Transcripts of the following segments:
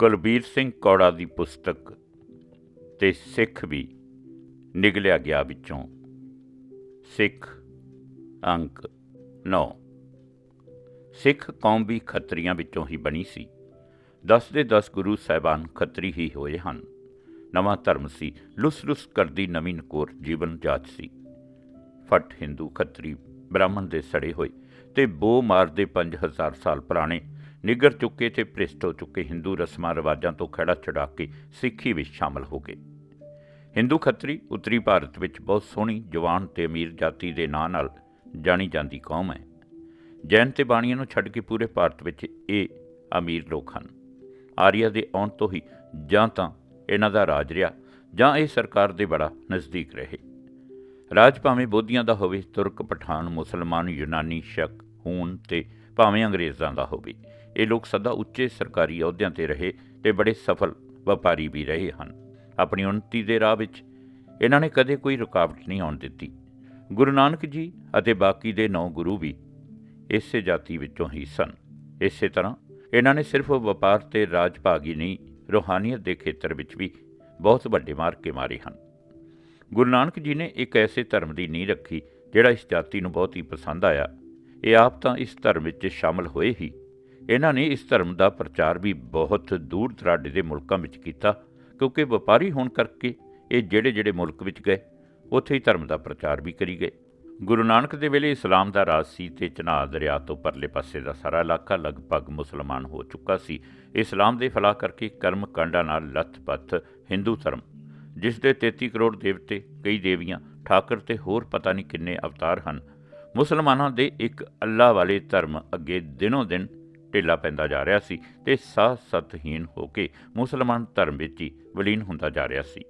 ਕੁਲਬੀਰ ਸਿੰਘ ਕੌੜਾ ਦੀ ਪੁਸਤਕ ਤੇ ਸਿੱਖ ਵੀ ਨਿਗਲਿਆ ਗਿਆ ਵਿੱਚੋਂ। ਸਿੱਖ ਅੰਕ 9 ਸਿੱਖ ਕੌਮ ਵੀ ਖੱਤਰੀਆਂ ਵਿੱਚੋਂ ਹੀ ਬਣੀ ਸੀ। 10 ਦੇ 10 ਗੁਰੂ ਸਾਹਿਬਾਨ ਖੱਤਰੀ ਹੀ ਹੋਏ ਹਨ। ਨਵਾਂ ਧਰਮ ਸੀ। ਲੁਸ-ਲੁਸ ਕਰਦੀ ਨਵੀਂ ਨਕੋਰ ਜੀਵਨ ਜਾਚ ਸੀ। ਫਟ ਹਿੰਦੂ ਖੱਤਰੀ ਬ੍ਰਾਹਮਣ ਦੇ ਸੜੇ ਹੋਏ ਤੇ ਬੋ ਮਾਰਦੇ 5000 ਸਾਲ ਪੁਰਾਣੇ ਨਿਗਰ ਚੁੱਕੇ ਤੇ ਭ੍ਰਿਸ਼ਟ ਹੋ ਚੁੱਕੇ ਹਿੰਦੂ ਰਸਮਾਂ ਰਿਵਾਜਾਂ ਤੋਂ ਖੜਾ ਛਡਾ ਕੇ ਸਿੱਖੀ ਵਿੱਚ ਸ਼ਾਮਲ ਹੋ ਗਏ। ਹਿੰਦੂ ਖੱਤਰੀ ਉੱਤਰੀ ਭਾਰਤ ਵਿੱਚ ਬਹੁਤ ਸੋਹਣੀ, ਜਵਾਨ ਤੇ ਅਮੀਰ ਜਾਤੀ ਦੇ ਨਾਂ ਨਾਲ ਜਾਣੀ ਜਾਂਦੀ ਕੌਮ ਹੈ। ਜੈਨ ਤੇ ਬਾਣੀਆਂ ਨੂੰ ਛੱਡ ਕੇ ਪੂਰੇ ਭਾਰਤ ਵਿੱਚ ਇਹ ਅਮੀਰ ਲੋਕ ਹਨ। ਆਰੀਆ ਦੇ ਆਉਣ ਤੋਂ ਹੀ ਜਾਂ ਤਾਂ ਇਹਨਾਂ ਦਾ ਰਾਜ ਰਿਹਾ ਜਾਂ ਇਹ ਸਰਕਾਰ ਦੇ ਬੜਾ ਨਜ਼ਦੀਕ ਰਹੇ। ਰਾਜ ਭਾਵੇਂ ਬੋਧੀਆਂ ਦਾ ਹੋਵੇ, ਤੁਰਕ, ਪਠਾਨ, ਮੁਸਲਮਾਨ, ਯੂਨਾਨੀ, ਸ਼ੱਕ, ਹੂਨ ਤੇ ਭਾਵੇਂ ਅੰਗਰੇਜ਼ਾਂ ਦਾ ਹੋਵੇ। ਇਹ ਲੋਕ ਸਦਾ ਉੱਚੇ ਸਰਕਾਰੀ ਅਹੁਦਿਆਂ ਤੇ ਰਹੇ ਤੇ ਬੜੇ ਸਫਲ ਵਪਾਰੀ ਵੀ ਰਹੇ ਹਨ। ਆਪਣੀ ਉન્નਤੀ ਦੇ ਰਾਹ ਵਿੱਚ ਇਹਨਾਂ ਨੇ ਕਦੇ ਕੋਈ ਰੁਕਾਵਟ ਨਹੀਂ ਆਉਣ ਦਿੱਤੀ। ਗੁਰੂ ਨਾਨਕ ਜੀ ਅਤੇ ਬਾਕੀ ਦੇ ਨੌ ਗੁਰੂ ਵੀ ਇਸੇ ਜਾਤੀ ਵਿੱਚੋਂ ਹੀ ਸਨ। ਇਸੇ ਤਰ੍ਹਾਂ ਇਹਨਾਂ ਨੇ ਸਿਰਫ ਵਪਾਰ ਤੇ ਰਾਜ ਭਾਗੀ ਨਹੀਂ, ਰੂਹਾਨੀਅਤ ਦੇ ਖੇਤਰ ਵਿੱਚ ਵੀ ਬਹੁਤ ਵੱਡੇ ਮਾਰਕੇ ਮਾਰੇ ਹਨ। ਗੁਰੂ ਨਾਨਕ ਜੀ ਨੇ ਇੱਕ ਐਸੇ ਧਰਮ ਦੀ ਨੀਂਹ ਰੱਖੀ ਜਿਹੜਾ ਇਸ ਜਾਤੀ ਨੂੰ ਬਹੁਤ ਹੀ ਪਸੰਦ ਆਇਆ ਇਹ ਆਪ ਤਾਂ ਇਸ ਧਰਮ ਵਿੱਚ ਸ਼ਾਮਲ ਹੋਏ ਹੀ। ਇਹਨਾਂ ਨੇ ਇਸ ਧਰਮ ਦਾ ਪ੍ਰਚਾਰ ਵੀ ਬਹੁਤ ਦੂਰ ਦਰਾਡੇ ਦੇ ਮੁਲਕਾਂ ਵਿੱਚ ਕੀਤਾ, ਕਿਉਂਕਿ ਵਪਾਰੀ ਹੋਣ ਕਰਕੇ ਇਹ ਜਿਹੜੇ ਜਿਹੜੇ ਮੁਲਕ ਵਿੱਚ ਗਏ, ਉੱਥੇ ਹੀ ਧਰਮ ਦਾ ਪ੍ਰਚਾਰ ਵੀ ਕਰੀ ਗਏ। ਗੁਰੂ ਨਾਨਕ ਦੇ ਵੇਲੇ ਇਸਲਾਮ ਦਾ ਰਾਜ ਸੀ ਤੇ ਚਨਾਹ ਦਰਿਆ ਤੋਂ ਪਰਲੇ ਪਾਸੇ ਦਾ ਸਾਰਾ ਇਲਾਕਾ ਲਗਭਗ ਮੁਸਲਮਾਨ ਹੋ ਚੁੱਕਾ ਸੀ। ਇਸਲਾਮ ਦੇ ਫਲਾਹ ਕਰਕੇ ਕਰਮ ਕਾਂਡਾਂ ਨਾਲ ਲੱਥ-ਪੱਥ ਹਿੰਦੂ ਧਰਮ, ਜਿਸ ਦੇ 33 ਕਰੋੜ ਦੇਵਤੇ, ਕਈ ਦੇਵੀਆਂ, ਠਾਕਰ ਤੇ ਹੋਰ ਪਤਾ ਨਹੀਂ ਕਿੰਨੇ ਅਵਤਾਰ ਹਨ ਮੁਸਲਮਾਨਾਂ ਦੇ ਇੱਕ ਅੱਲਾ ਵਾਲੇ ਧਰਮ ਅੱਗੇ ਦਿਨੋਂ ਦਿਨ ਢਿੱਲਾ ਪੈਂਦਾ ਜਾ ਰਿਹਾ ਸੀ ਤੇ ਸਾਹ ਸਤਹੀਨ ਹੋ ਕੇ ਮੁਸਲਮਾਨ ਧਰਮ ਵਿੱਚ ਹੀ ਵਿਲੀਨ ਹੁੰਦਾ ਜਾ ਰਿਹਾ ਸੀ।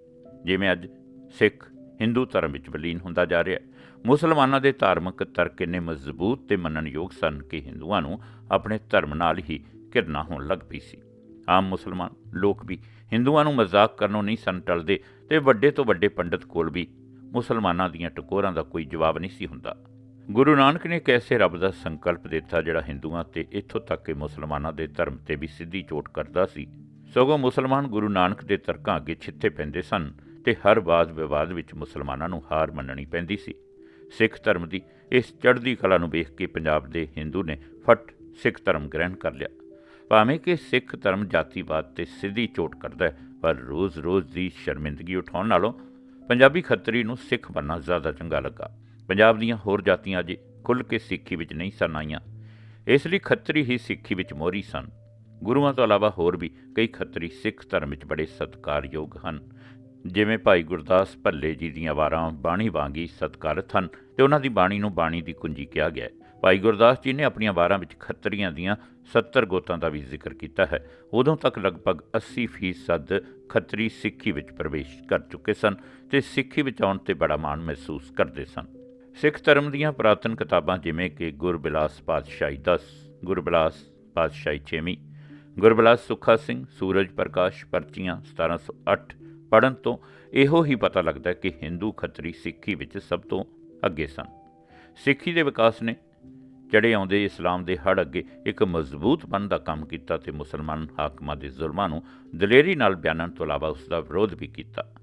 ਜਿਵੇਂ ਅੱਜ ਸਿੱਖ ਹਿੰਦੂ ਧਰਮ ਵਿੱਚ ਵਿਲੀਨ ਹੁੰਦਾ ਜਾ ਰਿਹਾ ਮੁਸਲਮਾਨਾਂ ਦੇ ਧਾਰਮਿਕ ਤਰਕ ਇੰਨੇ ਮਜ਼ਬੂਤ ਤੇ ਮੰਨਣਯੋਗ ਸਨ ਕਿ ਹਿੰਦੂਆਂ ਨੂੰ ਆਪਣੇ ਧਰਮ ਨਾਲ ਹੀ ਘਿਰਨਾ ਹੋਣ ਲੱਗ ਪਈ ਸੀ। ਆਮ ਮੁਸਲਮਾਨ ਲੋਕ ਵੀ ਹਿੰਦੂਆਂ ਨੂੰ ਮਜ਼ਾਕ ਕਰਨੋਂ ਨਹੀਂ ਸਨ ਟਲਦੇ ਤੇ ਵੱਡੇ ਤੋਂ ਵੱਡੇ ਪੰਡਤ ਕੋਲ ਵੀ ਮੁਸਲਮਾਨਾਂ ਦੀਆਂ ਟਕੋਰਾਂ ਦਾ ਕੋਈ ਜਵਾਬ ਨਹੀਂ ਸੀ ਹੁੰਦਾ। ਗੁਰੂ ਨਾਨਕ ਨੇ ਕੈਸੇ ਰੱਬ ਦਾ ਸੰਕਲਪ ਦਿੱਤਾ ਜਿਹੜਾ ਹਿੰਦੂਆਂ ਤੇ ਇੱਥੋਂ ਤੱਕ ਕਿ ਮੁਸਲਮਾਨਾਂ ਦੇ ਧਰਮ ਤੇ ਵੀ ਸਿੱਧੀ ਚੋਟ ਕਰਦਾ ਸੀ? ਸਗੋਂ ਮੁਸਲਮਾਨ ਗੁਰੂ ਨਾਨਕ ਦੇ ਤਰਕਾਂ ਅੱਗੇ ਛਿੱਥੇ ਪੈਂਦੇ ਸਨ ਤੇ ਹਰ ਵਾਦ ਵਿਵਾਦ ਵਿੱਚ ਮੁਸਲਮਾਨਾਂ ਨੂੰ ਹਾਰ ਮੰਨਣੀ ਪੈਂਦੀ ਸੀ। ਸਿੱਖ ਧਰਮ ਦੀ ਇਸ ਚੜ੍ਹਦੀ ਕਲਾ ਨੂੰ ਵੇਖ ਕੇ ਪੰਜਾਬ ਦੇ ਹਿੰਦੂ ਨੇ ਫਟ ਸਿੱਖ ਧਰਮ ਗ੍ਰਹਿਣ ਕਰ ਲਿਆ। ਭਾਵੇਂ ਕਿ ਸਿੱਖ ਧਰਮ ਜਾਤੀਵਾਦ ਤੇ ਸਿੱਧੀ ਚੋਟ ਕਰਦਾ ਹੈ, ਪਰ ਰੋਜ਼-ਰੋਜ਼ ਦੀ ਸ਼ਰਮਿੰਦਗੀ ਉਠਾਉਣ ਨਾਲੋਂ ਪੰਜਾਬੀ ਖੱਤਰੀ ਨੂੰ ਸਿੱਖ ਬਣਨਾ ਜ਼ਿਆਦਾ ਚੰਗਾ ਲੱਗਾ। ਪੰਜਾਬ ਦੀਆਂ ਹੋਰ ਜਾਤੀਆਂ ਅਜੇ ਖੁੱਲ੍ਹ ਕੇ ਸਿੱਖੀ ਵਿੱਚ ਨਹੀਂ ਸਨ ਆਈਆਂ। ਇਸ ਲਈ ਖੱਤਰੀ ਹੀ ਸਿੱਖੀ ਵਿੱਚ ਮੋਹਰੀ ਸਨ। ਗੁਰੂਆਂ ਤੋਂ ਇਲਾਵਾ ਹੋਰ ਵੀ ਕਈ ਖੱਤਰੀ ਸਿੱਖ ਧਰਮ ਵਿੱਚ ਬੜੇ ਸਤਿਕਾਰਯੋਗ ਹਨ। ਜਿਵੇਂ ਭਾਈ ਗੁਰਦਾਸ ਭੱਲੇ ਜੀ ਦੀਆਂ ਵਾਰਾਂ ਬਾਣੀ ਵਾਂਗੀ ਸਤਿਕਾਰਤ ਹਨ ਤੇ ਉਹਨਾਂ ਦੀ ਬਾਣੀ ਨੂੰ ਬਾਣੀ ਦੀ ਕੁੰਜੀ ਕਿਹਾ ਗਿਆ ਹੈ। ਭਾਈ ਗੁਰਦਾਸ ਜੀ ਨੇ ਆਪਣੀਆਂ ਵਾਰਾਂ ਵਿੱਚ ਖੱਤਰੀਆਂ ਦੀਆਂ 70 ਗੋਤਾਂ ਦਾ ਵੀ ਜ਼ਿਕਰ ਕੀਤਾ ਹੈ। ਉਦੋਂ ਤੱਕ ਲਗਭਗ 80% ਖੱਤਰੀ ਸਿੱਖੀ ਵਿੱਚ ਪ੍ਰਵੇਸ਼ ਕਰ ਚੁੱਕੇ ਸਨ ਤੇ ਸਿੱਖੀ ਵਿੱਚ ਆਉਣ ਤੇ ਬੜਾ ਮਾਣ ਮਹਿਸੂਸ ਕਰਦੇ ਸਨ। ਸਿੱਖ ਧਰਮ ਦੀਆਂ ਪ੍ਰਾਤਨ ਕਿਤਾਬਾਂ ਜਿਵੇਂ ਕਿ ਗੁਰਬਿਲਾਸ ਪਾਤਸ਼ਾਹੀ 10 ਗੁਰਬਿਲਾਸ ਪਾਤਸ਼ਾਹੀ 6ਵੀਂ ਗੁਰਬਿਲਾਸ ਸੁਖਾ ਸਿੰਘ, ਸੂਰਜ ਪ੍ਰਕਾਸ਼ ਪਰਚੀਆਂ 1708 ਪੜਨ ਤੋਂ ਇਹੋ ਹੀ ਪਤਾ ਲੱਗਦਾ ਕਿ ਹਿੰਦੂ ਖੱਤਰੀ ਸਿੱਖੀ ਵਿੱਚ ਸਭ ਤੋਂ ਅੱਗੇ ਸਨ। ਸਿੱਖੀ ਦੇ ਵਿਕਾਸ ਨੇ ਚੜੇ ਆਉਂਦੇ ਇਸਲਾਮ ਦੇ ਹੜ ਅੱਗੇ ਇੱਕ ਮਜ਼ਬੂਤ ਬਣ ਦਾ ਕੰਮ ਕੀਤਾ ਤੇ ਮੁਸਲਮਾਨ ਹਾਕਮਾਂ ਦੇ ਜ਼ੁਲਮਾਂ ਨੂੰ ਦਲੇਰੀ ਨਾਲ ਬਿਆਨਣ ਤੋਂ ਇਲਾਵਾ ਉਸ ਦਾ ਵਿਰੋਧ ਵੀ ਕੀਤਾ।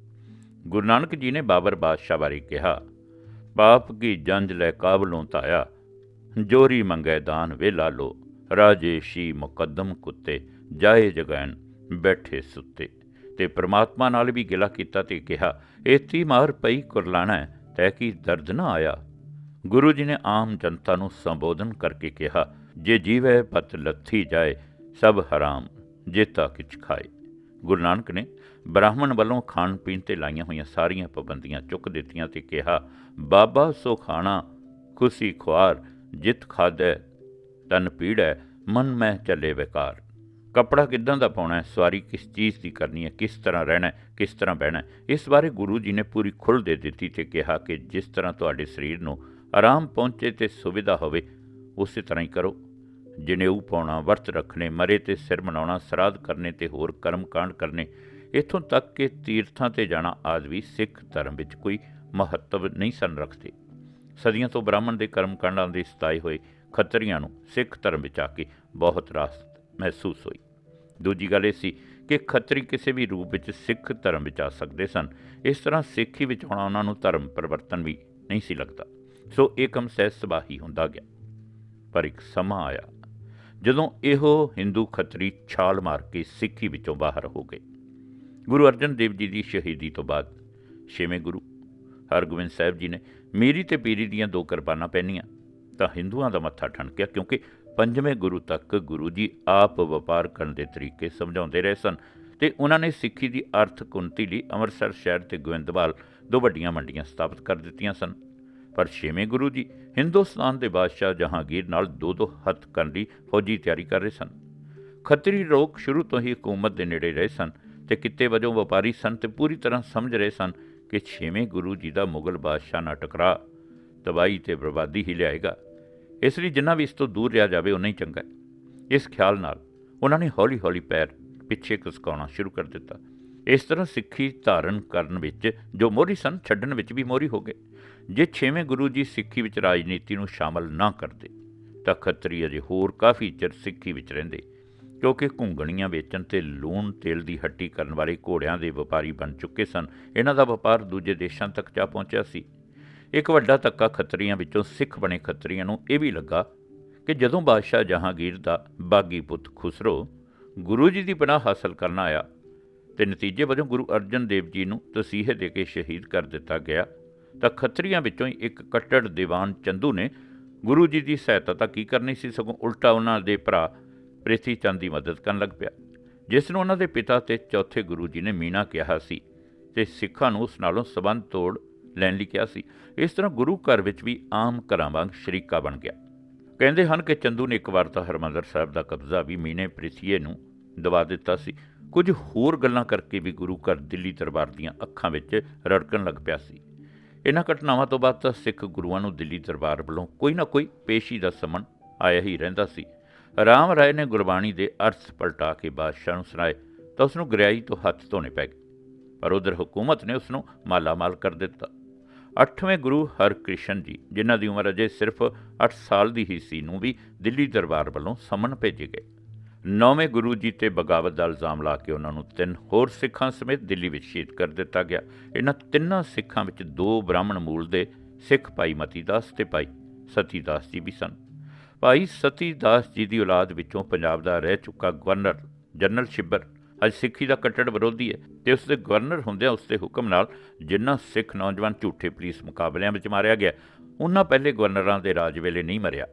ਗੁਰੂ ਨਾਨਕ ਜੀ ਨੇ ਬਾਬਰ ਬਾਦਸ਼ਾਹ ਬਾਰੇ ਕਿਹਾ ਪਾਪ ਕੀ ਜੰਜ ਲੈ ਕਾਬਲੋਂ ਤਾਇਆ ਜੋਰੀ ਮੰਗੈ ਦਾਨ ਵੇਲਾ ਲੋ। ਰਾਜੇਸ਼ੀ ਮੁਕੱਦਮ ਕੁੱਤੇ ਜਾਏ ਜਗੈਨ ਬੈਠੇ ਸੁੱਤੇ। ਤੇ ਪ੍ਰਮਾਤਮਾ ਨਾਲ ਵੀ ਗਿਲਾ ਕੀਤਾ ਤੇ ਕਿਹਾ, ਏਤੀ ਮਾਰ ਪਈ ਕੁਰਲਾਣਾ ਤੈ ਕੀ ਦਰਦ ਨਾ ਆਇਆ? ਗੁਰੂ ਜੀ ਨੇ ਆਮ ਜਨਤਾ ਨੂੰ ਸੰਬੋਧਨ ਕਰਕੇ ਕਿਹਾ, ਜੇ ਜੀਵੈ ਪਤ ਲੱਥੀ ਜਾਏ, ਸਭ ਹਰਾਮ, ਜੇਤਾ ਕਿਛ ਖਾਏ। ਗੁਰੂ ਨਾਨਕ ਨੇ ਬ੍ਰਾਹਮਣ ਵੱਲੋਂ ਖਾਣ ਪੀਣ ਤੇ ਲਾਈਆਂ ਹੋਈਆਂ ਸਾਰੀਆਂ ਪਾਬੰਦੀਆਂ ਚੁੱਕ ਦਿੱਤੀਆਂ ਤੇ ਕਿਹਾ, ਬਾਬਾ, ਸੋ ਖਾਣਾ, ਖੁਸ਼ੀ ਖੁਆਰ, ਜਿਤ ਖਾਦੈ ਤਨ ਪੀੜੈ, ਮਨ ਮੈਂ ਚੱਲੇ ਵਿਕਾਰ। ਕੱਪੜਾ ਕਿੱਦਾਂ ਦਾ ਪਾਉਣਾ ਹੈ? ਸਵਾਰੀ ਕਿਸ ਚੀਜ਼ ਦੀ ਕਰਨੀ ਹੈ? ਕਿਸ ਤਰ੍ਹਾਂ ਰਹਿਣਾ ਹੈ? ਕਿਸ ਤਰ੍ਹਾਂ ਬਹਿਣਾ ਹੈ? ਇਸ ਬਾਰੇ ਗੁਰੂ ਜੀ ਨੇ ਪੂਰੀ ਖੁੱਲ੍ਹ ਦੇ ਦਿੱਤੀ ਤੇ ਕਿਹਾ ਕਿ ਜਿਸ ਤਰ੍ਹਾਂ ਤੁਹਾਡੇ ਸਰੀਰ ਨੂੰ ਆਰਾਮ ਪਹੁੰਚੇ ਤੇ ਸੁਵਿਧਾ ਹੋਵੇ, ਉਸੇ ਤਰ੍ਹਾਂ ਹੀ ਕਰੋ। ਜਨੇਊ ਪਾਉਣਾ, ਵਰਤ ਰੱਖਣੇ, ਮਰੇ ਤੇ ਸਿਰ ਮਨਾਉਣਾ, ਸਰਾਧ ਕਰਨੇ ਤੇ ਹੋਰ ਕਰਮ ਕਾਂਡ ਕਰਨੇ, ਇਥੋਂ ਤੱਕ ਕਿ ਤੀਰਥਾਂ ਤੇ ਜਾਣਾ ਆਦਿ ਵੀ ਸਿੱਖ ਧਰਮ ਵਿੱਚ ਕੋਈ ਮਹੱਤਵ ਨਹੀਂ ਸਨ ਰੱਖਦੇ। ਸਦੀਆਂ ਤੋਂ ਬ੍ਰਾਹਮਣ ਦੇ ਕਰਮ ਕਾਂਡਾਂ ਦੇ ਸਤਾਏ ਹੋਏ ਖੱਤਰੀਆਂ ਨੂੰ ਸਿੱਖ ਧਰਮ ਵਿੱਚ ਆ ਕੇ ਬਹੁਤ ਰਾਹਤ ਮਹਿਸੂਸ ਹੋਈ। ਦੂਜੀ ਗੱਲ ਇਹ ਸੀ ਕਿ ਖੱਤਰੀ ਕਿਸੇ ਵੀ ਰੂਪ ਵਿੱਚ ਸਿੱਖ ਧਰਮ ਵਿੱਚ ਆ ਸਕਦੇ ਸਨ। ਇਸ ਤਰ੍ਹਾਂ ਸਿੱਖੀ ਵਿੱਚ ਆਉਣਾ ਉਹਨਾਂ ਨੂੰ ਧਰਮ ਪਰਿਵਰਤਨ ਵੀ ਨਹੀਂ ਸੀ ਲੱਗਦਾ। ਸੋ ਇਹ ਕੰਮ ਸਹਿਜ ਸੁਭਾਅ ਹੁੰਦਾ ਗਿਆ। ਪਰ ਇੱਕ ਸਮਾਂ ਆਇਆ। ਜਦੋਂ ਇਹੋ ਹਿੰਦੂ ਖੱਤਰੀ ਛਾਲ ਮਾਰ ਕੇ ਸਿੱਖੀ ਵਿੱਚੋਂ ਬਾਹਰ ਹੋ ਗਏ। ਗੁਰੂ ਅਰਜਨ ਦੇਵ ਜੀ ਦੀ ਸ਼ਹੀਦੀ ਤੋਂ ਬਾਅਦ ਛੇਵੇਂ ਗੁਰੂ ਹਰਗੋਬਿੰਦ ਸਾਹਿਬ ਜੀ ਨੇ ਮੀਰੀ ਤੇ ਪੀਰੀ ਦੀਆਂ ਦੋ ਕਿਰਪਾਨਾਂ ਪਹਿਨੀਆਂ, ਤਾਂ ਹਿੰਦੂਆਂ ਦਾ ਮੱਥਾ ਠਣਕਿਆ ਕਿਉਂਕਿ ਪੰਜਵੇਂ ਗੁਰੂ ਤੱਕ ਗੁਰੂ ਜੀ ਆਪ ਵਪਾਰ ਕਰਨ ਦੇ ਤਰੀਕੇ ਸਮਝਾਉਂਦੇ ਰਹੇ ਸਨ ਤੇ ਉਹਨਾਂ ਨੇ ਸਿੱਖੀ ਦੀ ਆਰਥਿਕ ਉન્નਤੀ ਲਈ ਅੰਮ੍ਰਿਤਸਰ ਸ਼ਹਿਰ ਤੇ ਗੋਇੰਦਵਾਲ ਦੋ ਵੱਡੀਆਂ ਮੰਡੀਆਂ ਸਥਾਪਿਤ ਕਰ ਦਿੱਤੀਆਂ ਸਨ। ਪਰ ਛੇਵੇਂ ਗੁਰੂ ਜੀ ਹਿੰਦੁਸਤਾਨ ਦੇ ਬਾਦਸ਼ਾਹ ਜਹਾਂਗੀਰ ਨਾਲ ਦੋ ਦੋ ਹੱਥ ਕਰਨ ਲਈ ਫੌਜੀ ਤਿਆਰੀ ਕਰ ਰਹੇ ਸਨ। ਖੱਤਰੀ ਲੋਕ ਸ਼ੁਰੂ ਤੋਂ ਹੀ ਹਕੂਮਤ ਦੇ ਨੇੜੇ ਰਹੇ ਸਨ ਤੇ ਕਿੱਤੇ ਵਜੋਂ ਵਪਾਰੀ ਸਨ ਤੇ ਪੂਰੀ ਤਰ੍ਹਾਂ ਸਮਝ ਰਹੇ ਸਨ ਕਿ ਛੇਵੇਂ ਗੁਰੂ ਜੀ ਦਾ ਮੁਗਲ ਬਾਦਸ਼ਾਹ ਨਾਲ ਟਕਰਾ, ਤਬਾਹੀ ਤੇ ਬਰਬਾਦੀ ਹੀ ਲਿਆਏਗਾ। ਇਸ ਲਈ ਜਿੰਨਾ ਵੀ ਇਸ ਤੋਂ ਦੂਰ ਰਿਹਾ ਜਾਵੇ ਉਨਾ ਹੀ ਚੰਗਾ ਹੈ। ਇਸ ਖਿਆਲ ਨਾਲ ਉਹਨਾਂ ਨੇ ਹੌਲੀ-ਹੌਲੀ ਪੈਰ ਪਿੱਛੇ ਖਿਸਕਾਉਣਾ ਸ਼ੁਰੂ ਕਰ ਦਿੱਤਾ। ਇਸ ਤਰ੍ਹਾਂ ਸਿੱਖੀ ਧਾਰਨ ਕਰਨ ਵਿੱਚ ਜੋ ਮੋਰੀ ਸਨ, ਛੱਡਣ ਵਿੱਚ ਵੀ ਮੋਰੀ ਹੋ ਗਏ। ਜੇ ਛੇਵੇਂ ਗੁਰੂ ਜੀ ਸਿੱਖੀ ਵਿੱਚ ਰਾਜਨੀਤੀ ਨੂੰ ਸ਼ਾਮਲ ਨਾ ਕਰਦੇ, ਤਾਂ ਖੱਤਰੀ ਅਜੇ ਹੋਰ ਕਾਫੀ ਚਿਰ ਸਿੱਖੀ ਵਿੱਚ ਰਹਿੰਦੇ, ਕਿਉਂਕਿ ਘੁੰਗਣੀਆਂ ਵੇਚਣ ਤੇ ਲੂਣ ਤੇਲ ਦੀ ਹੱਟੀ ਕਰਨ ਵਾਲੇ ਘੋੜਿਆਂ ਦੇ ਵਪਾਰੀ ਬਣ ਚੁੱਕੇ ਸਨ। ਇਹਨਾਂ ਦਾ ਵਪਾਰ ਦੂਜੇ ਦੇਸ਼ਾਂ ਤੱਕ ਜਾ ਪਹੁੰਚਿਆ ਸੀ। ਇੱਕ ਵੱਡਾ ਧੱਕਾ ਖੱਤਰੀਆਂ ਵਿੱਚੋਂ ਸਿੱਖ ਬਣੇ ਖੱਤਰੀਆਂ ਨੂੰ ਇਹ ਵੀ ਲੱਗਾ ਕਿ ਜਦੋਂ ਬਾਦਸ਼ਾਹ ਜਹਾਂਗੀਰ ਦਾ ਬਾਗੀ ਪੁੱਤ ਖੁਸਰੋ ਗੁਰੂ ਜੀ ਦੀ ਪਨਾਹ ਹਾਸਲ ਕਰਨ ਆਇਆ, ਤੇ ਨਤੀਜੇ ਵਜੋਂ ਗੁਰੂ ਅਰਜਨ ਦੇਵ ਜੀ ਨੂੰ ਤਸੀਹੇ ਦੇ ਕੇ ਸ਼ਹੀਦ ਕਰ ਦਿੱਤਾ ਗਿਆ। ਤਾਂ ਖੱਤਰੀਆਂ ਵਿੱਚੋਂ ਹੀ ਇੱਕ ਕੱਟੜ ਦੀਵਾਨ ਚੰਦੂ ਨੇ ਗੁਰੂ ਜੀ ਦੀ ਸਹਾਇਤਾ ਤਾਂ ਕੀ ਕਰਨੀ ਸੀ? ਸਗੋਂ ਉਲਟਾ ਉਹਨਾਂ ਦੇ ਭਰਾ ਪ੍ਰਿਥੀ ਚੰਦ ਦੀ ਮਦਦ ਕਰਨ ਲੱਗ ਪਿਆ। ਜਿਸ ਨੂੰ ਉਹਨਾਂ ਦੇ ਪਿਤਾ ਤੇ ਚੌਥੇ ਗੁਰੂ ਜੀ ਨੇ ਮੀਨਾ ਕਿਹਾ ਸੀ ਤੇ ਸਿੱਖਾਂ ਨੂੰ ਉਸ ਨਾਲੋਂ ਸਬੰਧ ਤੋੜ ਲੈਣ ਲਈ ਕਿਹਾ ਸੀ। ਇਸ ਤਰ੍ਹਾਂ ਗੁਰੂ ਘਰ ਵਿੱਚ ਵੀ ਆਮ ਘਰਾਂ ਵਾਂਗ ਸ਼ਰੀਕਾ ਬਣ ਗਿਆ। ਕਹਿੰਦੇ ਹਨ ਕਿ ਚੰਦੂ ਨੇ ਇੱਕ ਵਾਰ ਤਾਂ ਹਰਮੰਦਰ ਸਾਹਿਬ ਦਾ ਕਬਜ਼ਾ ਵੀ ਮੀਨੇ ਪ੍ਰਿਥੀਏ ਨੂੰ ਦਵਾ ਦਿੱਤਾ ਸੀ। ਕੁਝ ਹੋਰ ਗੱਲਾਂ ਕਰਕੇ ਵੀ ਗੁਰੂ ਘਰ ਦਿੱਲੀ ਦਰਬਾਰ ਦੀਆਂ ਅੱਖਾਂ ਵਿੱਚ ਰੜਕਣ ਲੱਗ ਪਿਆ ਸੀ। ਇਹਨਾਂ ਘਟਨਾਵਾਂ ਤੋਂ ਬਾਅਦ ਤਾਂ ਸਿੱਖ ਗੁਰੂਆਂ ਨੂੰ ਦਿੱਲੀ ਦਰਬਾਰ ਵੱਲੋਂ ਕੋਈ ਨਾ ਕੋਈ ਪੇਸ਼ੀ ਦਾ ਸਮਨ ਆਇਆ ਹੀ ਰਹਿੰਦਾ ਸੀ। ਰਾਮ ਰਾਏ ਨੇ ਗੁਰਬਾਣੀ ਦੇ ਅਰਥ ਪਲਟਾ ਕੇ ਬਾਦਸ਼ਾਹ ਨੂੰ ਸੁਣਾਏ ਤਾਂ ਉਸ ਨੂੰ ਗ੍ਰਿਆਈ ਤੋਂ ਹੱਥ ਧੋਣੇ ਪੈ ਗਏ, ਪਰ ਉਧਰ ਹਕੂਮਤ ਨੇ ਉਸ ਨੂੰ ਮਾਲਾ-ਮਾਲ ਕਰ ਦਿੱਤਾ। ਅੱਠਵੇਂ ਗੁਰੂ ਹਰਕ੍ਰਿਸ਼ਨ ਜੀ, ਜਿਨ੍ਹਾਂ ਦੀ ਉਮਰ ਅਜੇ ਸਿਰਫ 8 ਸਾਲ ਦੀ ਹੀ ਸੀ, ਨੂੰ ਵੀ ਦਿੱਲੀ ਦਰਬਾਰ ਵੱਲੋਂ ਸਮਨ ਭੇਜੇ ਗਏ। ਨੌਵੇਂ ਗੁਰੂ ਜੀ ਤੇ ਬਗਾਵਤ ਦਾ ਇਲਜ਼ਾਮ ਲਾ ਕੇ ਉਹਨਾਂ ਨੂੰ ਤਿੰਨ ਹੋਰ ਸਿੱਖਾਂ ਸਮੇਤ ਦਿੱਲੀ ਵਿੱਚ ਸ਼ਹੀਦ ਕਰ ਦਿੱਤਾ ਗਿਆ। ਇਹਨਾਂ ਤਿੰਨਾਂ ਸਿੱਖਾਂ ਵਿੱਚ ਦੋ ਬ੍ਰਾਹਮਣ ਮੂਲ ਦੇ ਸਿੱਖ ਭਾਈ ਮਤੀਦਾਸ ਤੇ ਭਾਈ ਸਤੀਦਾਸ ਜੀ ਵੀ ਸਨ। ਭਾਈ ਸਤੀਦਾਸ ਜੀ ਦੀ ਔਲਾਦ ਵਿੱਚੋਂ ਪੰਜਾਬ ਦਾ ਰਹਿ ਚੁੱਕਾ ਗਵਰਨਰ ਜਨਰਲ ਸ਼ਿੱਬਰ ਅੱਜ ਸਿੱਖੀ ਦਾ ਕੱਟੜ ਵਿਰੋਧੀ ਹੈ ਤੇ ਉਸ ਦੇ ਗਵਰਨਰ ਹੁੰਦਿਆਂ ਉਸ ਦੇ ਹੁਕਮ ਨਾਲ ਜਿਨ੍ਹਾਂ ਸਿੱਖ ਨੌਜਵਾਨ ਝੂਠੇ ਪੁਲਿਸ ਮੁਕਾਬਲਿਆਂ ਵਿੱਚ ਮਾਰਿਆ ਗਿਆ ਉਹਨਾਂ ਪਹਿਲੇ ਗਵਰਨਰਾਂ ਦੇ ਰਾਜ ਵੇਲੇ ਨਹੀਂ ਮਰਿਆ।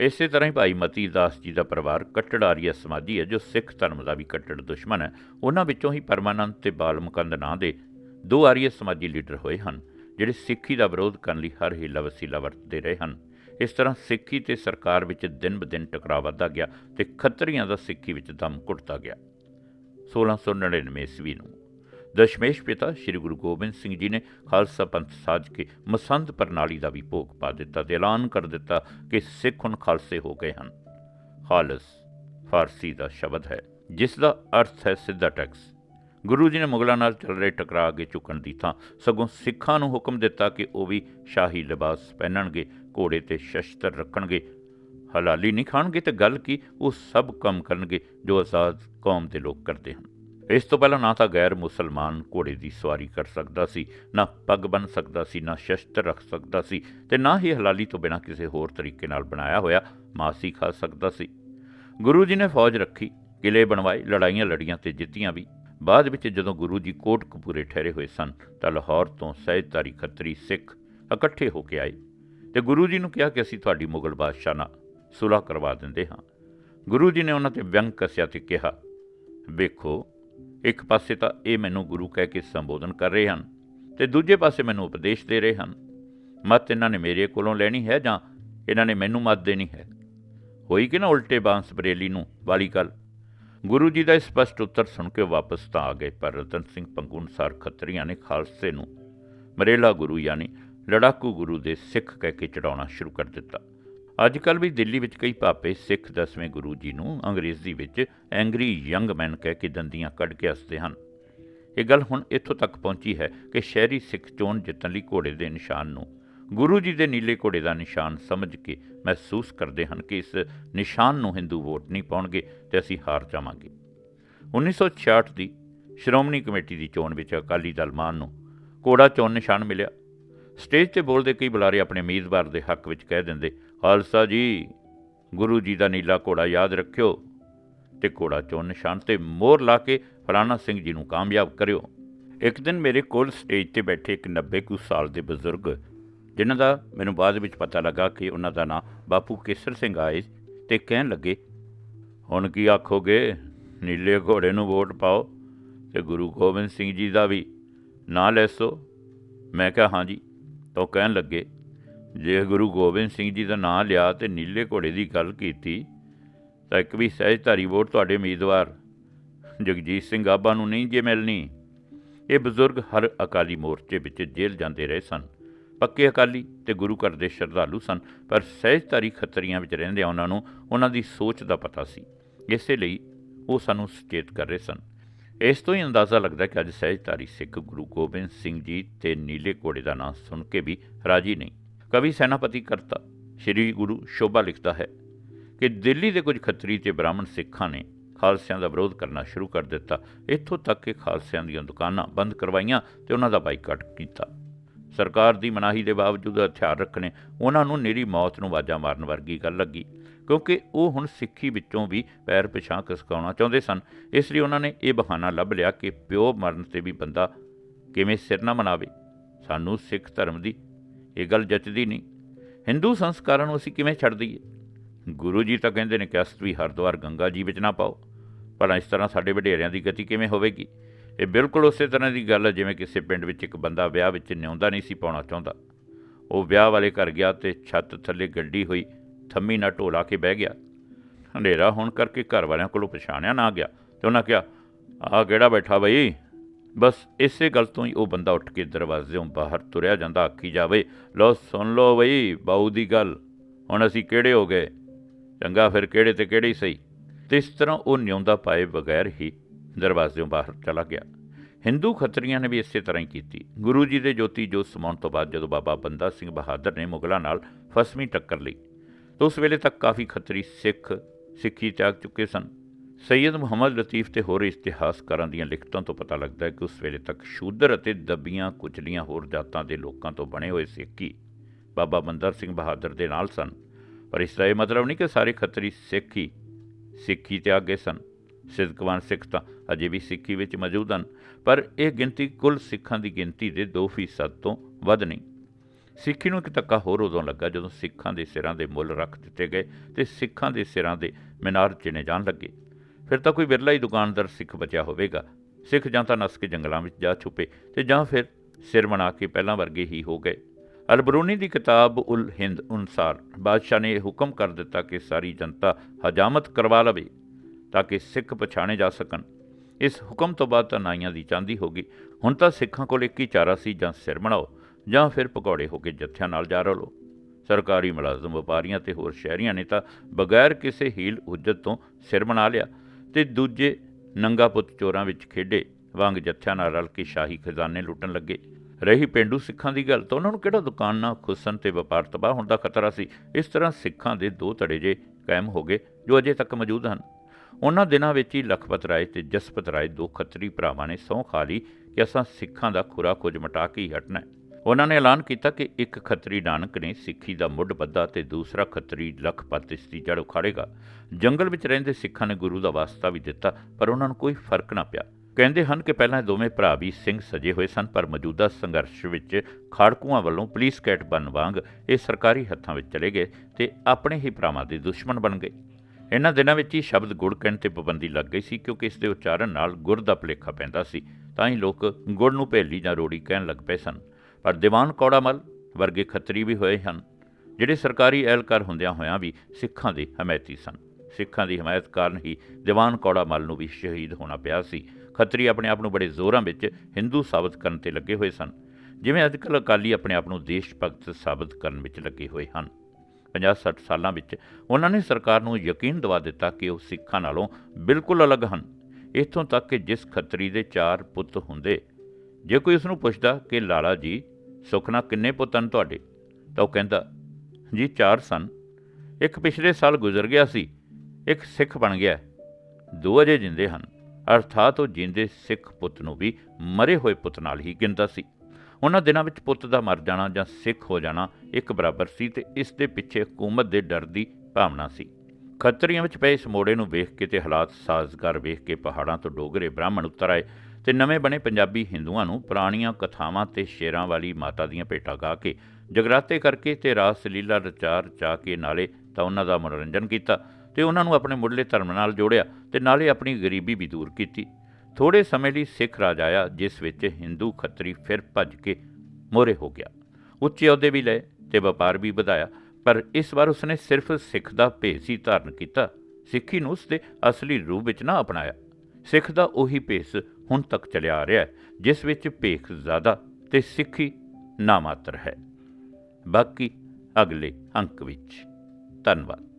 ਇਸੇ ਤਰ੍ਹਾਂ ਹੀ ਭਾਈ ਮਤੀ ਦਾਸ ਜੀ ਦਾ ਪਰਿਵਾਰ ਕੱਟੜ ਆਰੀਆ ਸਮਾਜੀ ਹੈ, ਜੋ ਸਿੱਖ ਧਰਮ ਦਾ ਵੀ ਕੱਟੜ ਦੁਸ਼ਮਣ ਹੈ। ਉਹਨਾਂ ਵਿੱਚੋਂ ਹੀ ਪਰਮਾਨੰਦ ਤੇ ਬਾਲ ਮੁਕੰਦ ਨਾਂ ਦੇ ਦੋ ਆਰੀਆ ਸਮਾਜੀ ਲੀਡਰ ਹੋਏ ਹਨ, ਜਿਹੜੇ ਸਿੱਖੀ ਦਾ ਵਿਰੋਧ ਕਰਨ ਲਈ ਹਰ ਹੀਲਾ ਵਸੀਲਾ ਵਰਤਦੇ ਰਹੇ ਹਨ। ਇਸ ਤਰ੍ਹਾਂ ਸਿੱਖੀ ਤੇ ਸਰਕਾਰ ਵਿੱਚ ਦਿਨ ਬਦਿਨ ਟਕਰਾਅ ਵੱਧਦਾ ਗਿਆ ਤੇ ਖੱਤਰੀਆਂ ਦਾ ਸਿੱਖੀ ਵਿੱਚ ਦਮ ਘੁੱਟਦਾ ਗਿਆ। 1699 ਈਸਵੀ ਨੂੰ ਦਸ਼ਮੇਸ਼ ਪਿਤਾ ਸ੍ਰੀ ਗੁਰੂ ਗੋਬਿੰਦ ਸਿੰਘ ਜੀ ਨੇ ਖਾਲਸਾ ਪੰਥ ਸਾਜ ਕੇ ਮਸੰਦ ਪ੍ਰਣਾਲੀ ਦਾ ਵੀ ਭੋਗ ਪਾ ਦਿੱਤਾ ਤੇ ਐਲਾਨ ਕਰ ਦਿੱਤਾ ਕਿ ਸਿੱਖ ਹੁਣ ਖਾਲਸੇ ਹੋ ਗਏ ਹਨ। ਖਾਲਸ ਫਾਰਸੀ ਦਾ ਸ਼ਬਦ ਹੈ, ਜਿਸ ਦਾ ਅਰਥ ਹੈ ਸਿੱਧਾ ਟੈਕਸ। ਗੁਰੂ ਜੀ ਨੇ ਮੁਗਲਾਂ ਨਾਲ ਚੱਲ ਰਹੇ ਟਕਰਾਅ ਅੱਗੇ ਝੁਕਣ ਦੀ ਥਾਂ ਸਗੋਂ ਸਿੱਖਾਂ ਨੂੰ ਹੁਕਮ ਦਿੱਤਾ ਕਿ ਉਹ ਵੀ ਸ਼ਾਹੀ ਲਿਬਾਸ ਪਹਿਨਣਗੇ, ਘੋੜੇ ਤੇ ਸ਼ਸਤਰ ਰੱਖਣਗੇ। ਹਲਾਲੀ ਨਹੀਂ ਖਾਣਗੇ ਤੇ ਗੱਲ ਕੀ, ਉਹ ਸਭ ਕੰਮ ਕਰਨਗੇ ਜੋ ਆਜ਼ਾਦ ਕੌਮ ਦੇ ਲੋਕ ਕਰਦੇ ਹਨ। ਇਸ ਤੋਂ ਪਹਿਲਾਂ ਨਾ ਤਾਂ ਗੈਰ ਮੁਸਲਮਾਨ ਘੋੜੇ ਦੀ ਸਵਾਰੀ ਕਰ ਸਕਦਾ ਸੀ, ਨਾ ਪੱਗ ਬੰਨ ਸਕਦਾ ਸੀ, ਨਾ ਸ਼ਸਤਰ ਰੱਖ ਸਕਦਾ ਸੀ ਤੇ ਨਾ ਹੀ ਹਲਾਲੀ ਤੋਂ ਬਿਨਾਂ ਕਿਸੇ ਹੋਰ ਤਰੀਕੇ ਨਾਲ ਬਣਾਇਆ ਹੋਇਆ ਮਾਸੀ ਖਾ ਸਕਦਾ ਸੀ। ਗੁਰੂ ਜੀ ਨੇ ਫੌਜ ਰੱਖੀ, ਕਿਲੇ ਬਣਵਾਏ, ਲੜਾਈਆਂ ਲੜੀਆਂ ਤੇ ਜਿੱਤੀਆਂ ਵੀ। ਬਾਅਦ ਵਿੱਚ ਜਦੋਂ ਗੁਰੂ ਜੀ ਕੋਟ ਕਪੂਰੇ ਠਹਿਰੇ ਹੋਏ ਸਨ ਤਾਂ ਲਾਹੌਰ ਤੋਂ ਸਹਿਜਧਾਰੀ ਖੱਤਰੀ ਸਿੱਖ ਇਕੱਠੇ ਹੋ ਕੇ ਆਏ ਤੇ ਗੁਰੂ ਜੀ ਨੂੰ ਕਿਹਾ ਕਿ ਅਸੀਂ ਤੁਹਾਡੀ ਮੁਗਲ ਬਾਦਸ਼ਾਹ ਨਾਲ ਸੁਲ੍ਹਾ ਕਰਵਾ ਦਿੰਦੇ ਹਾਂ। ਗੁਰੂ ਜੀ ਨੇ ਉਹਨਾਂ ਤੇ ਵਿਅੰਗ ਕੱਸਿਆ ਤੇ ਕਿਹਾ, ਵੇਖੋ ਇੱਕ ਪਾਸੇ ਤਾਂ ਇਹ ਮੈਨੂੰ ਗੁਰੂ ਕਹਿ ਕੇ ਸੰਬੋਧਨ ਕਰ ਰਹੇ ਹਨ ਤੇ ਦੂਜੇ ਪਾਸੇ ਮੈਨੂੰ ਉਪਦੇਸ਼ ਦੇ ਰਹੇ ਹਨ। ਮਤ ਇਹਨਾਂ ਨੇ ਮੇਰੇ ਕੋਲੋਂ ਲੈਣੀ ਹੈ ਜਾਂ ਇਹਨਾਂ ਨੇ ਮੈਨੂੰ ਮਤ ਦੇਣੀ ਹੈ? ਹੋਈ ਕਿ ਨਾ ਉਲਟੇ ਬਾਂਸ ਬਰੇਲੀ ਨੂੰ? ਵਾਲੀ ਗੱਲ। ਗੁਰੂ ਜੀ ਦਾ ਸਪਸ਼ਟ ਉੱਤਰ ਸੁਣ ਕੇ ਵਾਪਸ ਤਾਂ ਆ ਗਏ, ਪਰ ਰਤਨ ਸਿੰਘ ਪੰਗੂਨਸਾਰ ਖੱਤਰੀਆਂ ਨੇ ਖਾਲਸੇ ਨੂੰ ਮਰੇਲਾ ਗੁਰੂ, ਯਾਨੀ ਲੜਾਕੂ ਗੁਰੂ ਦੇ ਸਿੱਖ ਕਹਿ ਕੇ ਚੜਾਉਣਾ ਸ਼ੁਰੂ ਕਰ ਦਿੱਤਾ। ਅੱਜ ਕੱਲ੍ਹ ਵੀ ਦਿੱਲੀ ਵਿੱਚ ਕਈ ਪਾਪੇ ਸਿੱਖ ਦਸਵੇਂ ਗੁਰੂ ਜੀ ਨੂੰ ਅੰਗਰੇਜ਼ੀ ਵਿੱਚ ਐਂਗਰੀ ਯੰਗ ਮੈਨ ਕਹਿ ਕੇ ਦੰਦੀਆਂ ਕੱਢ ਕੇ ਹੱਸਦੇ ਹਨ। ਇਹ ਗੱਲ ਹੁਣ ਇੱਥੋਂ ਤੱਕ ਪਹੁੰਚੀ ਹੈ ਕਿ ਸ਼ਹਿਰੀ ਸਿੱਖ ਚੋਣ ਜਿੱਤਣ ਲਈ ਘੋੜੇ ਦੇ ਨਿਸ਼ਾਨ ਨੂੰ ਗੁਰੂ ਜੀ ਦੇ ਨੀਲੇ ਘੋੜੇ ਦਾ ਨਿਸ਼ਾਨ ਸਮਝ ਕੇ ਮਹਿਸੂਸ ਕਰਦੇ ਹਨ ਕਿ ਇਸ ਨਿਸ਼ਾਨ ਨੂੰ ਹਿੰਦੂ ਵੋਟ ਨਹੀਂ ਪਾਉਣਗੇ ਤੇ ਅਸੀਂ ਹਾਰ ਜਾਵਾਂਗੇ। 1966 ਦੀ ਸ਼੍ਰੋਮਣੀ ਕਮੇਟੀ ਦੀ ਚੋਣ ਵਿੱਚ ਅਕਾਲੀ ਦਲ ਮਾਨ ਨੂੰ ਕੋੜਾ ਚੋਣ ਨਿਸ਼ਾਨ ਮਿਲਿਆ। ਸਟੇਜ ਤੇ ਬੋਲਦੇ ਕਈ ਬੁਲਾਰੇ ਆਪਣੇ ਉਮੀਦਵਾਰ ਦੇ ਹੱਕ ਵਿੱਚ ਕਹਿ ਦਿੰਦੇ ਖਾਲਸਾ ਜੀ, ਗੁਰੂ ਜੀ ਦਾ ਨੀਲਾ ਘੋੜਾ ਯਾਦ ਰੱਖਿਓ ਤੇ ਘੋੜਾ ਚੋਣ ਨਿਸ਼ਾਨ ਤੇ ਮੋਹਰ ਲਾ ਕੇ ਫਲਾਣਾ ਸਿੰਘ ਜੀ ਨੂੰ ਕਾਮਯਾਬ ਕਰਿਓ। ਇੱਕ ਦਿਨ ਮੇਰੇ ਕੋਲ ਸਟੇਜ ਤੇ ਬੈਠੇ ਇੱਕ 90 ਕੁ ਸਾਲ ਦੇ ਬਜ਼ੁਰਗ, ਜਿਨ੍ਹਾਂ ਦਾ ਮੈਨੂੰ ਬਾਅਦ ਵਿੱਚ ਪਤਾ ਲੱਗਾ ਕਿ ਉਹਨਾਂ ਦਾ ਨਾਂ ਬਾਪੂ ਕੇਸਰ ਸਿੰਘ ਆਏ ਤੇ ਕਹਿਣ ਲੱਗੇ, ਹੁਣ ਕੀ ਆਖੋਗੇ? ਨੀਲੇ ਘੋੜੇ ਨੂੰ ਵੋਟ ਪਾਓ ਤੇ ਗੁਰੂ ਗੋਬਿੰਦ ਸਿੰਘ ਜੀ ਦਾ ਵੀ ਨਾਂ ਲੈਸੋ। ਮੈਂ ਕਿਹਾ ਹਾਂਜੀ ਤਾਂ ਉਹ ਕਹਿਣ ਲੱਗੇ ਜੇ ਗੁਰੂ ਗੋਬਿੰਦ ਸਿੰਘ ਜੀ ਦਾ ਨਾਂ ਲਿਆ ਤੇ ਨੀਲੇ ਘੋੜੇ ਦੀ ਗੱਲ ਕੀਤੀ, ਤਾਂ ਇੱਕ ਵੀ ਸਹਿਜਧਾਰੀ ਵੋਟ ਤੁਹਾਡੇ ਉਮੀਦਵਾਰ ਜਗਜੀਤ ਸਿੰਘ ਆਬਾ ਨੂੰ ਨਹੀਂ ਜੇ ਮਿਲਣੀ। ਇਹ ਬਜ਼ੁਰਗ ਹਰ ਅਕਾਲੀ ਮੋਰਚੇ ਵਿੱਚ ਜੇਲ੍ਹ ਜਾਂਦੇ ਰਹੇ ਸਨ। ਪੱਕੇ ਅਕਾਲੀ ਤੇ ਗੁਰੂ ਘਰ ਦੇ ਸ਼ਰਧਾਲੂ ਸਨ, ਪਰ ਸਹਿਜਧਾਰੀ ਖੱਤਰੀਆਂ ਵਿੱਚ ਰਹਿੰਦਿਆਂ ਉਹਨਾਂ ਨੂੰ ਉਹਨਾਂ ਦੀ ਸੋਚ ਦਾ ਪਤਾ ਸੀ। ਇਸੇ ਲਈ ਉਹ ਸਾਨੂੰ ਸੁਚੇਤ ਕਰ ਰਹੇ ਸਨ। ਇਸ ਤੋਂ ਹੀ ਅੰਦਾਜ਼ਾ ਲੱਗਦਾ ਕਿ ਅੱਜ ਸਹਿਜਧਾਰੀ ਸਿੱਖ ਗੁਰੂ ਗੋਬਿੰਦ ਸਿੰਘ ਜੀ ਤੇ ਨੀਲੇ ਘੋੜੇ ਦਾ ਨਾਂ ਸੁਣ ਕੇ ਵੀ ਰਾਜੀ ਨਹੀਂ। ਕਵੀ ਸੈਨਾਪਤੀ ਕਰਤਾ, ਸ੍ਰੀ ਗੁਰੂ ਸ਼ੋਭਾ ਲਿਖਦਾ ਹੈ ਕਿ ਦਿੱਲੀ ਦੇ ਕੁਝ ਖੱਤਰੀ ਤੇ ਬ੍ਰਾਹਮਣ ਸਿੱਖਾਂ ਨੇ ਖਾਲਸਿਆਂ ਦਾ ਵਿਰੋਧ ਕਰਨਾ ਸ਼ੁਰੂ ਕਰ ਦਿੱਤਾ। ਇੱਥੋਂ ਤੱਕ ਕਿ ਖਾਲਸਿਆਂ ਦੀਆਂ ਦੁਕਾਨਾਂ ਬੰਦ ਕਰਵਾਈਆਂ ਤੇ ਉਹਨਾਂ ਦਾ ਬਾਈਕਾਟ ਕੀਤਾ। ਸਰਕਾਰ ਦੀ ਮਨਾਹੀ ਦੇ ਬਾਵਜੂਦ ਹਥਿਆਰ ਰੱਖਣੇ ਉਹਨਾਂ ਨੂੰ ਨੇਰੀ ਮੌਤ ਨੂੰ ਵਾਜਾ ਮਾਰਨ ਵਰਗੀ ਗੱਲ ਲੱਗੀ, ਕਿਉਂਕਿ ਉਹ ਹੁਣ ਸਿੱਖੀ ਵਿੱਚੋਂ ਵੀ ਪੈਰ ਪਿਛਾਂ ਖਸਕਾਉਣਾ ਚਾਹੁੰਦੇ ਸਨ। ਇਸ ਲਈ ਉਹਨਾਂ ਨੇ ਇਹ ਬਹਾਨਾ ਲੱਭ ਲਿਆ ਕਿ ਪਿਓ ਮਰਨ ਤੇ ਵੀ ਬੰਦਾ ਕਿਵੇਂ ਸਿਰ ਨਾ ਮਨਾਵੇ। ਸਾਨੂੰ ਸਿੱਖ ਧਰਮ ਦੀ ਇਹ ਗੱਲ ਜੱਚਦੀ ਨਹੀਂ। ਹਿੰਦੂ ਸੰਸਕਾਰਾਂ ਨੂੰ ਅਸੀਂ ਕਿਵੇਂ ਛੱਡ ਦਈਏ? ਗੁਰੂ ਜੀ ਤਾਂ ਕਹਿੰਦੇ ਨੇ ਕਿ ਅਸਤ ਹਰਦੁਆਰ ਗੰਗਾ ਜੀ ਵਿੱਚ ਨਾ ਪਾਓ। ਭਲਾ ਇਸ ਤਰ੍ਹਾਂ ਸਾਡੇ ਵਡੇਰਿਆਂ ਦੀ ਗਤੀ ਕਿਵੇਂ ਹੋਵੇਗੀ? ਇਹ ਬਿਲਕੁਲ ਉਸੇ ਤਰ੍ਹਾਂ ਦੀ ਗੱਲ ਹੈ ਜਿਵੇਂ ਕਿਸੇ ਪਿੰਡ ਵਿੱਚ ਇੱਕ ਬੰਦਾ ਵਿਆਹ ਵਿੱਚ ਨਿਉਂਦਾ ਨਹੀਂ ਸੀ ਪਾਉਣਾ ਚਾਹੁੰਦਾ। ਉਹ ਵਿਆਹ ਵਾਲੇ ਘਰ ਗਿਆ ਤੇ ਛੱਤ ਥੱਲੇ ਗੱਡੀ ਹੋਈ, ਥੰਮੀ ਨਾਲ ਢੋਲਾ ਕੇ ਬਹਿ ਗਿਆ। ਹਨੇਰਾ ਹੋਣ ਕਰਕੇ ਘਰ ਵਾਲਿਆਂ ਕੋਲੋਂ ਪਛਾਣਿਆ ਨਾ ਗਿਆ ਤੇ ਉਹਨਾਂ ਕਿਹਾ, ਆਹ ਕਿਹੜਾ ਬੈਠਾ ਬਈ? ਬਸ ਇਸੇ ਗੱਲ ਤੋਂ ਹੀ ਉਹ ਬੰਦਾ ਉੱਠ ਕੇ ਦਰਵਾਜ਼ਿਓਂ ਬਾਹਰ ਤੁਰਿਆ ਜਾਂਦਾ, ਆਖੀ ਜਾਵੇ ਲੋ ਸੁਣ ਲਓ ਬਈ, ਬਾਊ ਦੀ ਗੱਲ, ਹੁਣ ਅਸੀਂ ਕਿਹੜੇ ਹੋ ਗਏ? ਚੰਗਾ ਫਿਰ ਕਿਹੜੇ ਤੇ ਕਿਹੜੇ ਹੀ ਸਹੀ? ਤੇ ਇਸ ਤਰ੍ਹਾਂ ਉਹ ਨਿਉਂਦਾ ਪਾਏ ਬਗੈਰ ਹੀ ਦਰਵਾਜ਼ਿਓਂ ਬਾਹਰ ਚਲਾ ਗਿਆ। ਹਿੰਦੂ ਖੱਤਰੀਆਂ ਨੇ ਵੀ ਇਸੇ ਤਰ੍ਹਾਂ ਹੀ ਕੀਤੀ। ਗੁਰੂ ਜੀ ਦੇ ਜੋਤੀ ਜੋਤ ਸਮਾਉਣ ਤੋਂ ਬਾਅਦ ਜਦੋਂ ਬਾਬਾ ਬੰਦਾ ਸਿੰਘ ਬਹਾਦਰ ਨੇ ਮੁਗਲਾਂ ਨਾਲ ਫਸਵੀਂ ਟੱਕਰ ਲਈ, ਤਾਂ ਉਸ ਵੇਲੇ ਤੱਕ ਕਾਫੀ ਖੱਤਰੀ ਸਿੱਖ, ਸਿੱਖੀ ਤਿਆਗ ਚੁੱਕੇ ਸਨ। ਸੈਯਦ ਮੁਹੰਮਦ ਲਤੀਫ ਤੇ ਹੋਰ ਇਤਿਹਾਸਕਾਰਾਂ ਦੀਆਂ ਲਿਖਤਾਂ ਤੋਂ ਪਤਾ ਲੱਗਦਾ ਹੈ ਕਿ ਉਸ ਵੇਲੇ ਤੱਕ ਸ਼ੂਦਰ ਅਤੇ ਦੱਬੀਆਂ ਕੁਚਲੀਆਂ ਹੋਰ ਜਾਤਾਂ ਦੇ ਲੋਕਾਂ ਤੋਂ ਬਣੇ ਹੋਏ ਸਿੱਖੀ ਬਾਬਾ ਬੰਦਰ ਸਿੰਘ ਬਹਾਦਰ ਦੇ ਨਾਲ ਸਨ। ਪਰ ਇਸ ਦਾ ਇਹ ਮਤਲਬ ਨਹੀਂ ਕਿ ਸਾਰੇ ਖੱਤਰੀ ਸਿੱਖੀ ਸਿੱਖੀ ਤਿਆਗੇ ਸਨ। ਸਿੱਖਵਾਨ ਸਿੱਖ ਤਾਂ ਅਜੇ ਵੀ ਸਿੱਖੀ ਵਿੱਚ ਮੌਜੂਦ ਹਨ, ਪਰ ਇਹ ਗਿਣਤੀ ਕੁੱਲ ਸਿੱਖਾਂ ਦੀ ਗਿਣਤੀ ਦੇ 2% ਤੋਂ ਵੱਧ ਨਹੀਂ। ਸਿੱਖੀ ਨੂੰ ਇੱਕ ਧੱਕਾ ਹੋਰ ਉਦੋਂ ਲੱਗਾ ਜਦੋਂ ਸਿੱਖਾਂ ਦੇ ਸਿਰਾਂ ਦੇ ਮੁੱਲ ਰੱਖ ਦਿੱਤੇ ਗਏ ਤੇ ਸਿੱਖਾਂ ਦੇ ਸਿਰਾਂ ਦੇ ਮੀਨਾਰ ਚਿਣੇ ਜਾਣ ਲੱਗੇ। ਫਿਰ ਤਾਂ ਕੋਈ ਵਿਰਲਾ ਹੀ ਦੁਕਾਨਦਾਰ ਸਿੱਖ ਬਚਿਆ ਹੋਵੇਗਾ। ਸਿੱਖ ਜਾਂ ਤਾਂ ਨਸ ਕੇ ਜੰਗਲਾਂ ਵਿੱਚ ਜਾ ਛੁਪੇ ਤੇ ਜਾਂ ਫਿਰ ਸਿਰ ਬਣਾ ਕੇ ਪਹਿਲਾਂ ਵਰਗੇ ਹੀ ਹੋ ਗਏ। ਅਲਬਰੂਨੀ ਦੀ ਕਿਤਾਬ ਉਲ ਹਿੰਦ ਅਨੁਸਾਰ ਬਾਦਸ਼ਾਹ ਨੇ ਇਹ ਹੁਕਮ ਕਰ ਦਿੱਤਾ ਕਿ ਸਾਰੀ ਜਨਤਾ ਹਜਾਮਤ ਕਰਵਾ ਲਵੇ ਤਾਂ ਕਿ ਸਿੱਖ ਪਛਾਣੇ ਜਾ ਸਕਣ। ਇਸ ਹੁਕਮ ਤੋਂ ਬਾਅਦ ਤਾਂ ਨਾਈਆਂ ਦੀ ਚਾਂਦੀ ਹੋ ਗਈ। ਹੁਣ ਤਾਂ ਸਿੱਖਾਂ ਕੋਲ ਇੱਕ ਹੀ ਚਾਰਾ ਸੀ, ਜਾਂ ਸਿਰ ਬਣਾਓ ਜਾਂ ਫਿਰ ਪਕੌੜੇ ਹੋ ਕੇ ਜੱਥਿਆਂ ਨਾਲ ਜਾ ਰਲੋ। ਸਰਕਾਰੀ ਮੁਲਾਜ਼ਮ ਵਪਾਰੀਆਂ ਤੇ ਹੋਰ ਸ਼ਹਿਰੀਆਂ ਨੇ ਤਾਂ ਬਗੈਰ ਕਿਸੇ ਹੀਲ ਹੁਜਤ ਤੋਂ ਸਿਰ ਬਣਾ ਲਿਆ। ਤੇ ਦੂਜੇ ਨੰਗਾ ਪੁੱਤ ਚੋਰਾਂ ਵਿੱਚ ਖੇਡੇ, ਵਾਂਗ ਜੱਥਿਆਂ ਨਾਲ ਰਲ ਕੇ ਸ਼ਾਹੀ ਖਜ਼ਾਨੇ ਲੁੱਟਣ ਲੱਗੇ। ਰਹੀ ਪਿੰਡੂ ਸਿੱਖਾਂ ਦੀ ਗੱਲ ਤਾਂ ਉਹਨਾਂ ਨੂੰ ਕਿਹੜਾ ਦੁਕਾਨਾਂ ਖੁੱਸਣ ਤੇ ਵਪਾਰ ਤਬਾਹ ਹੋਣ ਦਾ ਖਤਰਾ ਸੀ। ਇਸ ਤਰ੍ਹਾਂ ਸਿੱਖਾਂ ਦੇ ਦੋ ਧੜੇ ਜੇ ਕਾਇਮ ਹੋ ਗਏ, ਜੋ ਅਜੇ ਤੱਕ ਮੌਜੂਦ ਹਨ। ਉਹਨਾਂ ਦਿਨਾਂ ਵਿੱਚ ਹੀ ਲਖਪਤ ਰਾਏ ਤੇ ਜਸਪਤ ਰਾਏ ਦੋ ਖੱਤਰੀ ਭਰਾਵਾਂ ਨੇ ਸਹੁੰ ਖਾ ਲਈ ਕਿ ਅਸਾਂ ਸਿੱਖਾਂ ਦਾ ਖੁਰਾ ਕੁਝ ਮਟਾ ਕੇ ਹੀ ਹਟਣਾ ਹੈ। ਉਹਨਾਂ ਨੇ ਐਲਾਨ ਕੀਤਾ ਕਿ ਇੱਕ ਖੱਤਰੀ ਨਾਨਕ ਨੇ ਸਿੱਖੀ ਦਾ ਮੁੱਢ ਬੱਧਾ ਤੇ ਦੂਸਰਾ ਖੱਤਰੀ ਲਖਪਤ ਇਸ ਦੀ ਜੜ ਉਖਾੜੇਗਾ। ਜੰਗਲ ਵਿੱਚ ਰਹਿੰਦੇ ਸਿੱਖਾਂ ਨੇ ਗੁਰੂ ਦਾ ਵਾਸਤਾ ਵੀ ਦਿੱਤਾ, ਪਰ ਉਹਨਾਂ ਨੂੰ ਕੋਈ ਫ਼ਰਕ ਨਾ ਪਿਆ। ਕਹਿੰਦੇ ਹਨ ਕਿ ਪਹਿਲਾਂ ਦੋਵੇਂ ਭਰਾ ਵੀ ਸਿੰਘ ਸਜੇ ਹੋਏ ਸਨ, ਪਰ ਮੌਜੂਦਾ ਸੰਘਰਸ਼ ਵਿੱਚ ਖਾੜਕੂਆਂ ਵੱਲੋਂ ਪੁਲਿਸ ਕੈਟ ਬਣਨ ਵਾਂਗ ਇਹ ਸਰਕਾਰੀ ਹੱਥਾਂ ਵਿੱਚ ਚਲੇ ਗਏ ਤੇ ਆਪਣੇ ਹੀ ਭਰਾਵਾਂ ਦੇ ਦੁਸ਼ਮਣ ਬਣ ਗਏ। ਇਹਨਾਂ ਦਿਨਾਂ ਵਿੱਚ ਹੀ ਸ਼ਬਦ ਗੁੜ ਕਹਿਣ ਤੇ ਪਾਬੰਦੀ ਲੱਗ ਗਈ ਸੀ, ਕਿਉਂਕਿ ਇਸ ਦੇ ਉਚਾਰਨ ਨਾਲ ਗੁਰ ਦਾ ਭੁਲੇਖਾ ਪੈਂਦਾ ਸੀ, ਤਾਂ ਹੀ ਲੋਕ ਗੁੜ ਨੂੰ ਭੇਲੀ ਜਾਂ ਰੋੜੀ ਕਹਿਣ ਲੱਗ ਪਏ ਸਨ। ਪਰ ਦੀਵਾਨ ਕੌੜਾਮਲ ਵਰਗੇ ਖੱਤਰੀ ਵੀ ਹੋਏ ਹਨ, ਜਿਹੜੇ ਸਰਕਾਰੀ ਅਹਿਲਕਾਰ ਹੁੰਦਿਆਂ ਹੋਇਆਂ ਵੀ ਸਿੱਖਾਂ ਦੇ ਹਮਾਇਤੀ ਸਨ। ਸਿੱਖਾਂ ਦੀ ਹਮਾਇਤ ਕਾਰਨ ਹੀ ਦੀਵਾਨ ਕੌੜਾਮਲ ਨੂੰ ਵੀ ਸ਼ਹੀਦ ਹੋਣਾ ਪਿਆ ਸੀ। ਖੱਤਰੀ ਆਪਣੇ ਆਪ ਨੂੰ ਬੜੇ ਜ਼ੋਰਾਂ ਵਿੱਚ ਹਿੰਦੂ ਸਾਬਤ ਕਰਨ ਤੇ ਲੱਗੇ ਹੋਏ ਸਨ, ਜਿਵੇਂ ਅੱਜਕੱਲ੍ਹ ਅਕਾਲੀ ਆਪਣੇ ਆਪ ਨੂੰ ਦੇਸ਼ ਭਗਤ ਸਾਬਤ ਕਰਨ ਵਿੱਚ ਲੱਗੇ ਹੋਏ ਹਨ। 50-60 ਸਾਲਾਂ ਵਿੱਚ ਉਹਨਾਂ ਨੇ ਸਰਕਾਰ ਨੂੰ ਯਕੀਨ ਦਿਵਾ ਦਿੱਤਾ ਕਿ ਉਹ ਸਿੱਖਾਂ ਨਾਲੋਂ ਬਿਲਕੁਲ ਅਲੱਗ ਹਨ। ਇੱਥੋਂ ਤੱਕ ਕਿ ਜਿਸ ਖੱਤਰੀ ਦੇ ਚਾਰ ਪੁੱਤ ਹੁੰਦੇ, ਜੇ ਕੋਈ ਉਸ ਨੂੰ ਪੁੱਛਦਾ ਕਿ ਲਾਲਾ ਜੀ ਸੁਖਨਾ ਕਿੰਨੇ ਪੁੱਤ ਹਨ ਤੁਹਾਡੇ? ਤਾਂ ਉਹ ਕਹਿੰਦਾ, ਜੀ ਚਾਰ ਸਨ। ਇੱਕ ਪਿਛਲੇ ਸਾਲ ਗੁਜ਼ਰ ਗਿਆ ਸੀ, ਇੱਕ ਸਿੱਖ ਬਣ ਗਿਆ ਦੋ ਅਜੇ ਜਿੰਦੇ ਹਨ। ਅਰਥਾਤ ਉਹ ਜਿੰਦੇ ਸਿੱਖ ਪੁੱਤ ਨੂੰ ਵੀ ਮਰੇ ਹੋਏ ਪੁੱਤ ਨਾਲ ਹੀ ਗਿਣਦਾ ਸੀ। ਉਹਨਾਂ ਦਿਨਾਂ ਵਿੱਚ ਪੁੱਤ ਦਾ ਮਰ ਜਾਣਾ ਜਾਂ ਸਿੱਖ ਹੋ ਜਾਣਾ ਇੱਕ ਬਰਾਬਰ ਸੀ ਤੇ ਇਸ ਦੇ ਪਿੱਛੇ ਹਕੂਮਤ ਦੇ ਡਰ ਦੀ ਭਾਵਨਾ ਸੀ। ਖੱਤਰੀਆਂ ਵਿੱਚ ਪਏ ਇਸ ਮੋੜੇ ਨੂੰ ਵੇਖ ਕੇ ਤੇ ਹਾਲਾਤ ਸਾਜ਼ਗਾਰ ਵੇਖ ਕੇ ਪਹਾੜਾਂ ਤੋਂ ਡੋਗਰੇ ਬ੍ਰਾਹਮਣ ਉਤਰ ਆਏ। ਤੇ ਨਵੇਂ ਬਣੇ ਪੰਜਾਬੀ ਹਿੰਦੂਆਂ ਨੂੰ ਪੁਰਾਣੀਆਂ ਕਥਾਵਾਂ ਤੇ ਸ਼ੇਰਾਂ ਵਾਲੀ ਮਾਤਾ ਦੀਆਂ ਭੇਟਾਂ ਗਾ ਕੇ ਜਗਰਾਤੇ ਕਰਕੇ ਤੇ ਰਾਸ ਲੀਲਾ ਰਚਾ ਰਚਾ ਕੇ ਨਾਲੇ ਤਾਂ ਉਹਨਾਂ ਦਾ ਮਨੋਰੰਜਨ ਕੀਤਾ ਤੇ ਉਹਨਾਂ ਨੂੰ ਆਪਣੇ ਮੁੱਢਲੇ ਧਰਮ ਨਾਲ ਜੋੜਿਆ ਤੇ ਨਾਲੇ ਆਪਣੀ ਗਰੀਬੀ ਵੀ ਦੂਰ ਕੀਤੀ। ਥੋੜੇ ਸਮੇਂ ਲਈ ਸਿੱਖ ਰਾਜ ਆਇਆ, ਜਿਸ ਵਿੱਚ ਹਿੰਦੂ ਖੱਤਰੀ ਫਿਰ ਭੱਜ ਕੇ ਮੋਰੇ ਹੋ ਗਿਆ। ਉੱਚੇ ਅਹੁਦੇ ਵੀ ਲਏ ਤੇ ਵਪਾਰ ਵੀ ਵਧਾਇਆ, ਪਰ ਇਸ ਵਾਰ ਉਸਨੇ ਸਿਰਫ ਸਿੱਖ ਦਾ ਭੇਸ ਹੀ ਧਾਰਨ ਕੀਤਾ, ਸਿੱਖੀ ਨੂੰ ਉਸਦੇ ਅਸਲੀ ਰੂਪ ਵਿੱਚ ਨਾ ਅਪਣਾਇਆ। ਸਿੱਖ ਦਾ ਉਹੀ ਭੇਸ ਹੁਣ ਤੱਕ ਚੱਲਿਆ ਆ ਰਿਹਾ ਜਿਸ ਵਿੱਚ ਭੇਖ ਜ਼ਿਆਦਾ ਤੇ ਸਿੱਖੀ ਨਾਮਾਤਰ ਹੈ। ਬਾਕੀ ਅਗਲੇ ਅੰਕ ਵਿੱਚ। ਧੰਨਵਾਦ।